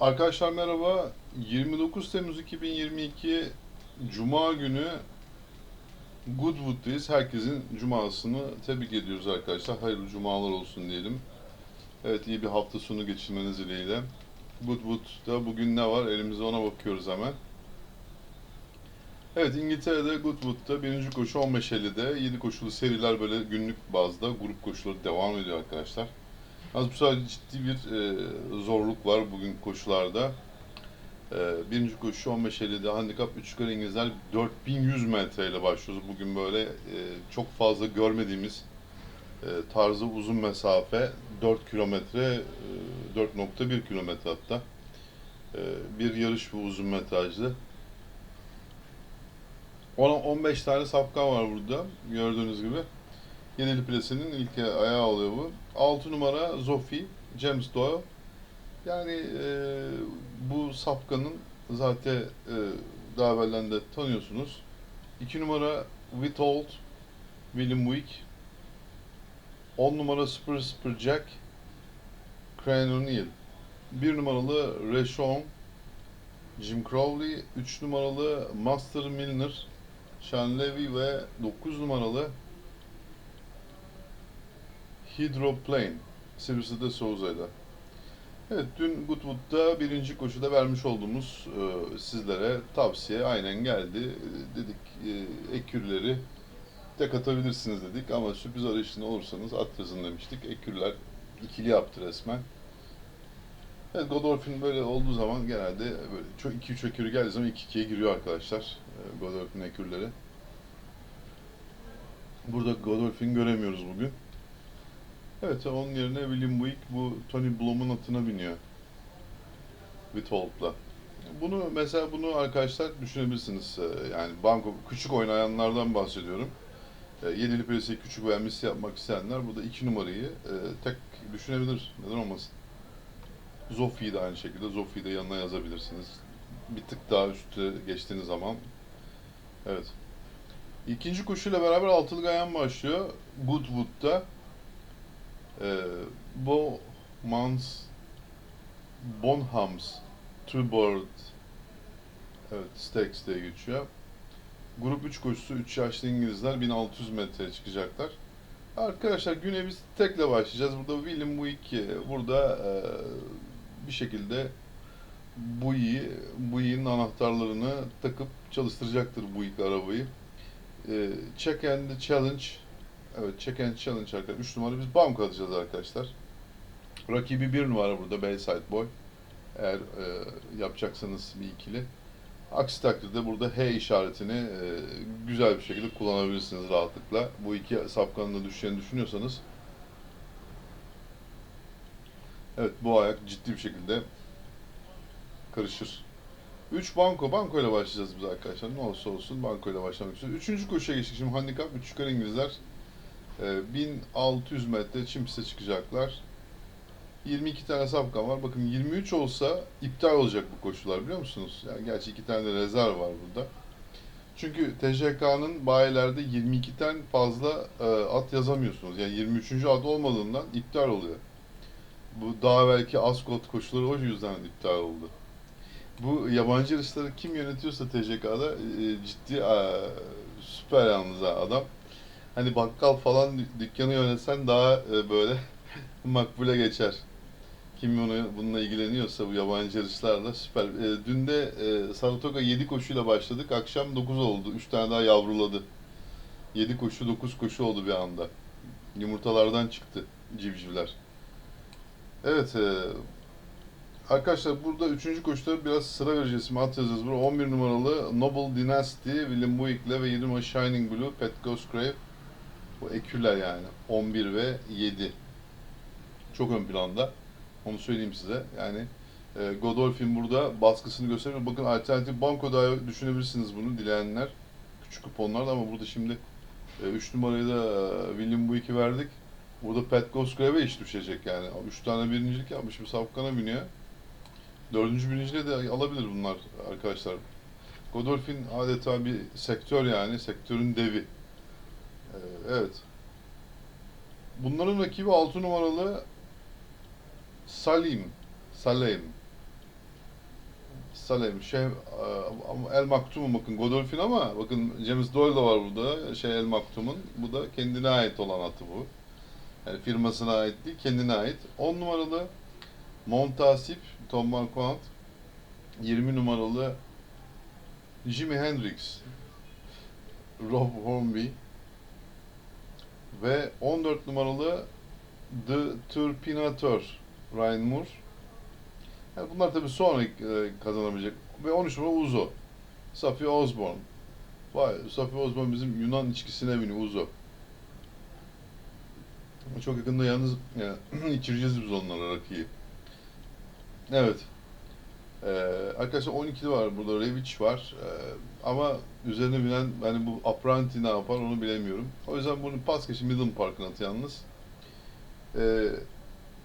Arkadaşlar merhaba. 29 Temmuz 2022 Cuma günü Goodwood'dayız. Herkesin cumasını tebrik ediyoruz arkadaşlar. Hayırlı cumalar olsun diyelim. Evet iyi bir hafta sonu geçirmeniz dileğiyle. Goodwood'da bugün ne var? Elimizde ona bakıyoruz hemen. Evet İngiltere'de Goodwood'da birinci koşu 15.50'de 7 koşulu seriler böyle günlük bazda grup koşuları devam ediyor arkadaşlar. Az bu sefer ciddi bir e, zorluk var bugün koşularda. E, birinci koşu 15.50'de handikap 3 yukarı İngilizler 4100 metreyle başlıyoruz. Bugün böyle e, çok fazla görmediğimiz e, tarzı uzun mesafe 4 kilometre, e, 4.1 kilometre hatta. E, bir yarış bu uzun metrajlı. Ona 15 tane safkan var burada gördüğünüz gibi. Yedili Plesi'nin ilk ayağı oluyor bu. 6 numara Zofi, James Doyle. Yani e, bu safkanın zaten e, daha evvelden de tanıyorsunuz. 2 numara Witold, William Wick. 10 numara Spur Spur Jack, Crane O'Neill. 1 numaralı Reshon, Jim Crowley. 3 numaralı Master Milner, Sean Levy ve 9 numaralı Hydroplane, Sivris'te de Souza'yla. Evet, dün Goodwood'da birinci koşuda vermiş olduğumuz e, sizlere tavsiye aynen geldi. E, dedik e, ekürleri tek atabilirsiniz dedik ama sürpriz arayışında olursanız at yazın demiştik. Ekürler ikili yaptı resmen. Evet, Godolphin böyle olduğu zaman genelde böyle çok 2-3 ekürü geldiği zaman 2-2'ye giriyor arkadaşlar. E, Godolphin ekürleri. Burada Godolphin göremiyoruz bugün. Evet, onun yerine William Buick bu Tony Blom'un atına biniyor. Witold'la. Bunu mesela bunu arkadaşlar düşünebilirsiniz. Ee, Yani banko küçük oynayanlardan bahsediyorum. Ee, Yedili Plesi'ye küçük vermesi yapmak isteyenler burada iki numarayı e, tek düşünebilir. Neden olmasın? Zofi'yi de aynı şekilde. Zofi'yi de yanına yazabilirsiniz. Bir tık daha üstte geçtiğiniz zaman. Evet. İkinci koşuyla beraber altılı gayan başlıyor. Goodwood'da. Ee, bu Mans Bonhams Tuborg evet Stakes diye geçiyor. Grup 3 koşusu 3 yaşlı İngilizler 1600 metreye çıkacaklar. Arkadaşlar güne biz tekle başlayacağız. Burada William Buick burada e, bir şekilde Buick'i, Buick'in anahtarlarını takıp çalıştıracaktır Buick arabayı. E, check and Challenge Evet, check and challenge arkadaşlar. 3 numara biz banko alacağız arkadaşlar. Rakibi 1 numara burada Bayside Boy. Eğer e, yapacaksanız bir ikili. Aksi takdirde burada H işaretini e, güzel bir şekilde kullanabilirsiniz rahatlıkla. Bu iki safkanın da düşeceğini düşünüyorsanız. Evet bu ayak ciddi bir şekilde karışır. 3 banko. Banko ile başlayacağız biz arkadaşlar. Ne olursa olsun banko ile başlamak istiyoruz. Üçüncü koşuya geçtik. Şimdi handikap 3 yukarı İngilizler 1600 metre çim piste çıkacaklar. 22 tane safkan var. Bakın 23 olsa iptal olacak bu koşular biliyor musunuz? Yani gerçi iki tane de rezerv var burada. Çünkü TCK'nın bayilerde 22'ten fazla e, at yazamıyorsunuz. Yani 23. at olmadığından iptal oluyor. Bu daha belki Ascot koşuları o yüzden iptal oldu. Bu yabancı yarışları kim yönetiyorsa TCK'da e, ciddi e, süper yalnız adam hani bakkal falan dü- dükkanı yönetsen daha e, böyle makbule geçer. Kim bunu, bununla ilgileniyorsa bu yabancı yarışlarla süper. E, dün de e, Saratoga 7 koşuyla başladık. Akşam 9 oldu. 3 tane daha yavruladı. 7 koşu 9 koşu oldu bir anda. Yumurtalardan çıktı civcivler. Evet Arkadaşlar burada 3. koşuda biraz sıra vereceğiz. Şimdi at yazacağız. Burada 11 numaralı Noble Dynasty, William Buick'le ve 7 numaralı Shining Blue, Pat Cosgrave. Bu eküler yani. 11 ve 7. Çok ön planda. Onu söyleyeyim size. Yani e, Godolphin burada baskısını gösteriyor. Bakın alternatif banko da düşünebilirsiniz bunu dileyenler. Küçük kuponlarda ama burada şimdi 3 numarayı da e, William Buick'i verdik. Burada Pat Cosgrave'e iş düşecek yani. 3 tane birincilik yapmış bir safkana biniyor. Dördüncü birinciliği de alabilir bunlar arkadaşlar. Godolphin adeta bir sektör yani. Sektörün devi. Evet. Bunların rakibi 6 numaralı Salim. Salim. Salem, şey, e, El Maktum'un bakın Godolphin ama bakın James Doyle da var burada. Şey El Maktum'un. Bu da kendine ait olan atı bu. Yani firmasına ait değil, kendine ait. 10 numaralı Montasip, Tom Marquand. 20 numaralı Jimi Hendrix, Rob Hornby ve 14 numaralı The Turpinator, Ryan Moore. Yani bunlar tabii sonra e, kazanabilecek. Ve 13 numara Uzo, Safi Osborne. Vay, Safi Osborne bizim Yunan içkisine biniyor Uzo. Çok yakında yalnız e, içireceğiz biz onlara rakıyı. Evet. Ee, arkadaşlar 12'li var burada Revic var Ee, ama üzerine binen yani bu Apranti ne yapar onu bilemiyorum. O yüzden bunu pas geçin Midland Park'ın atı yalnız. Ee,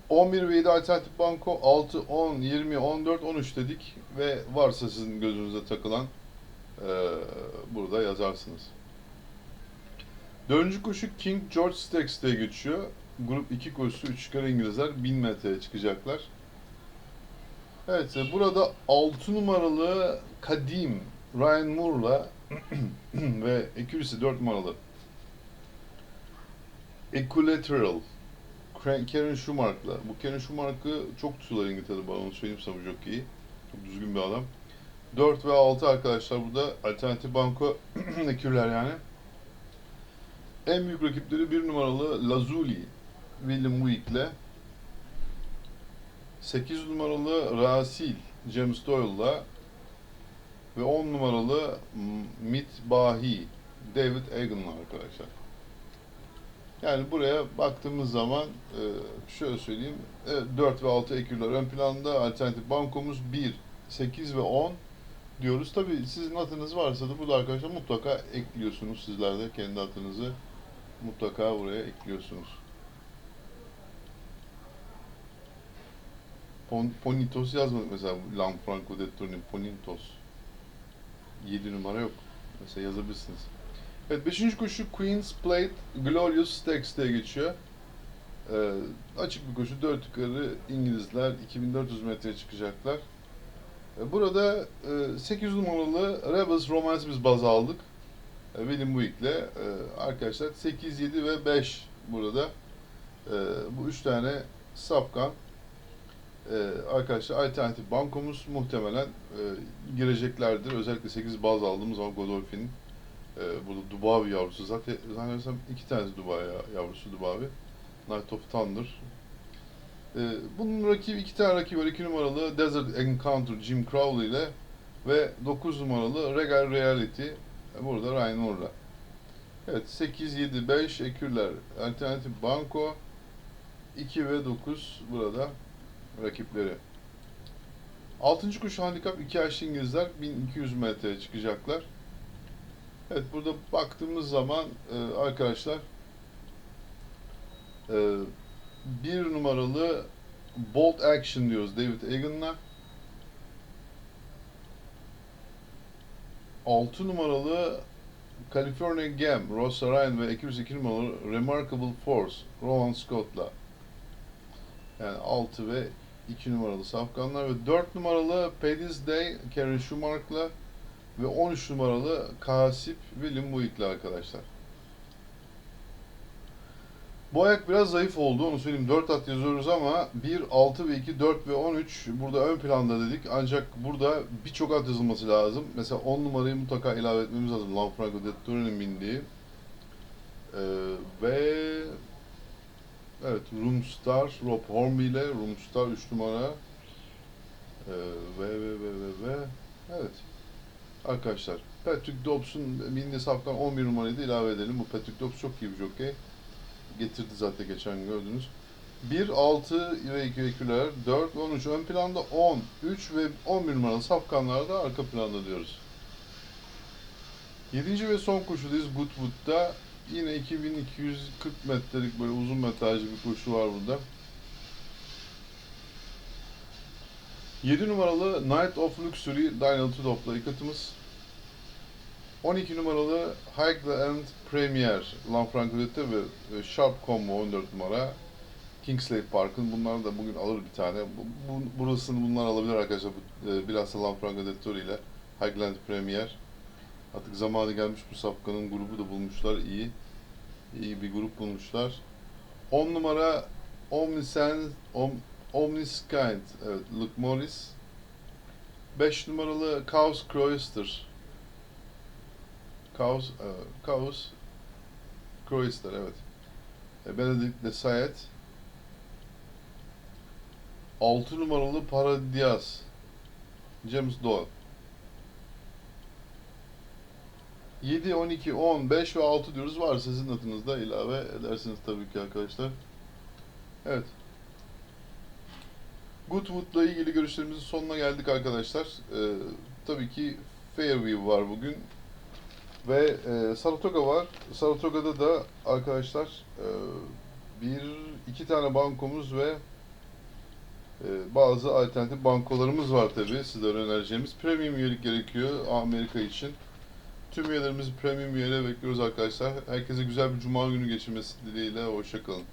11 ve 7 alternatif banko 6, 10, 20, 14, 13 dedik ve varsa sizin gözünüze takılan ee, burada yazarsınız. Dördüncü koşu King George Stakes diye geçiyor. Grup 2 koşusu 3 kere İngilizler 1000 metreye çıkacaklar. Evet, e, burada 6 numaralı Kadim Ryan Moore'la ve Accuracy 4 numaralı Equilateral Karen- Schumacher'la. Bu Karen Schumacher'ı çok tutuyorlar İngiltere'de bana onu söyleyeyim sana iyi. Çok düzgün bir adam. 4 ve 6 arkadaşlar burada alternatif banko ekürler yani. En büyük rakipleri 1 numaralı Lazuli William Week'le 8 numaralı Rasil James Doyle'la ve 10 numaralı Mit Bahi David Egan'la arkadaşlar. Yani buraya baktığımız zaman e, şöyle söyleyeyim e, 4 ve 6 ekürler ön planda alternatif bankomuz 1, 8 ve 10 diyoruz. Tabii sizin atınız varsa da burada arkadaşlar mutlaka ekliyorsunuz sizler de kendi atınızı mutlaka buraya ekliyorsunuz. Pon, Ponitos yazmadık mesela Lanfranco Dettorni Ponitos. 7 numara yok. Mesela yazabilirsiniz. Evet 5. koşu Queen's Plate Glorious Stakes diye geçiyor. Ee, açık bir koşu 4 yukarı İngilizler 2400 metreye çıkacaklar. Ee, burada e, 8 numaralı Rebels Romance biz baz aldık. E, William Buick'le e, arkadaşlar 8, 7 ve 5 burada. E, bu 3 tane safkan ee, arkadaşlar alternatif bankomuz muhtemelen e, gireceklerdir. Özellikle 8 baz aldığımız zaman Godolphin'in e, burada Dubavi yavrusu. Zaten zannedersem iki tanesi Dubavi yavrusu Dubavi. Night of Thunder. E, bunun rakibi iki tane rakibi var. 2 numaralı Desert Encounter Jim Crowley ile ve 9 numaralı Regal Reality e, burada Ryan Moore'la. Evet 8, 7, 5 ekürler alternatif banko 2 ve 9 burada rakipleri. 6. koşu handikap 2 yaşlı İngilizler 1200 metreye çıkacaklar. Evet burada baktığımız zaman e, arkadaşlar e, bir numaralı Bolt Action diyoruz David Egan'la. 6 numaralı California Gam, Ross Ryan ve 202 numaralı Remarkable Force, Rowan Scott'la. Yani 6 ve 2 numaralı safkanlar ve 4 numaralı Paddy's Day Karen Schumacher'la ve 13 numaralı Kasip William Buick'le arkadaşlar. Bu ayak biraz zayıf oldu onu söyleyeyim. 4 at yazıyoruz ama 1, 6 ve 2, 4 ve 13 burada ön planda dedik. Ancak burada birçok at yazılması lazım. Mesela 10 numarayı mutlaka ilave etmemiz lazım. Lanfranco Dettori'nin bindiği. Ee, ve Roomstar, Rob Hornby ile Roomstar 3 numara. Ee, ve ve ve ve ve evet. Arkadaşlar, Patrick Dobbs'un bindiği safkan 11 numarayı da ilave edelim. Bu Patrick Dobbs çok iyi bir jockey. Getirdi zaten geçen gün gördünüz. 1, 6 ve 2 eküler, 4 ve 13 ön planda 10, 3 ve 11 numaralı safkanlarda arka planda diyoruz. 7. ve son koşudayız Goodwood'da. Yine 2240 metrelik böyle uzun metrajlı bir koşu var burada. 7 numaralı Night of Luxury Daniel Tudor'la ilk atımız. 12 numaralı Highland Premier Lanfranco Dette ve Sharp Combo 14 numara. Kingsley Park'ın. Bunlar da bugün alır bir tane. Bu, bu, burasını bunlar alabilir arkadaşlar. E, bilhassa Lanfranco Dettori ile Highland Premier. Artık zamanı gelmiş bu sapkanın grubu da bulmuşlar. iyi. İyi bir grup bulmuşlar. 10 numara Omniscient, Om, Omniskind. Evet, Luke Morris. 5 numaralı Chaos Cloister. Chaos, e, Chaos Cloister, evet. E, Benedict de Sayet. 6 numaralı Paradias. James Doyle. 7, 12, 10, 5 ve 6 diyoruz. Var sizin adınızda ilave edersiniz tabii ki arkadaşlar. Evet. Goodwood'la ilgili görüşlerimizin sonuna geldik arkadaşlar. Ee, tabii ki Fairview var bugün. Ve e, Saratoga var. Saratoga'da da arkadaşlar e, bir, iki tane bankomuz ve e, bazı alternatif bankolarımız var tabii sizlere önereceğimiz. Premium üyelik gerekiyor Amerika için. Tüm üyelerimizi premium üyeliğe bekliyoruz arkadaşlar. Herkese güzel bir cuma günü geçirmesi dileğiyle. Hoşçakalın.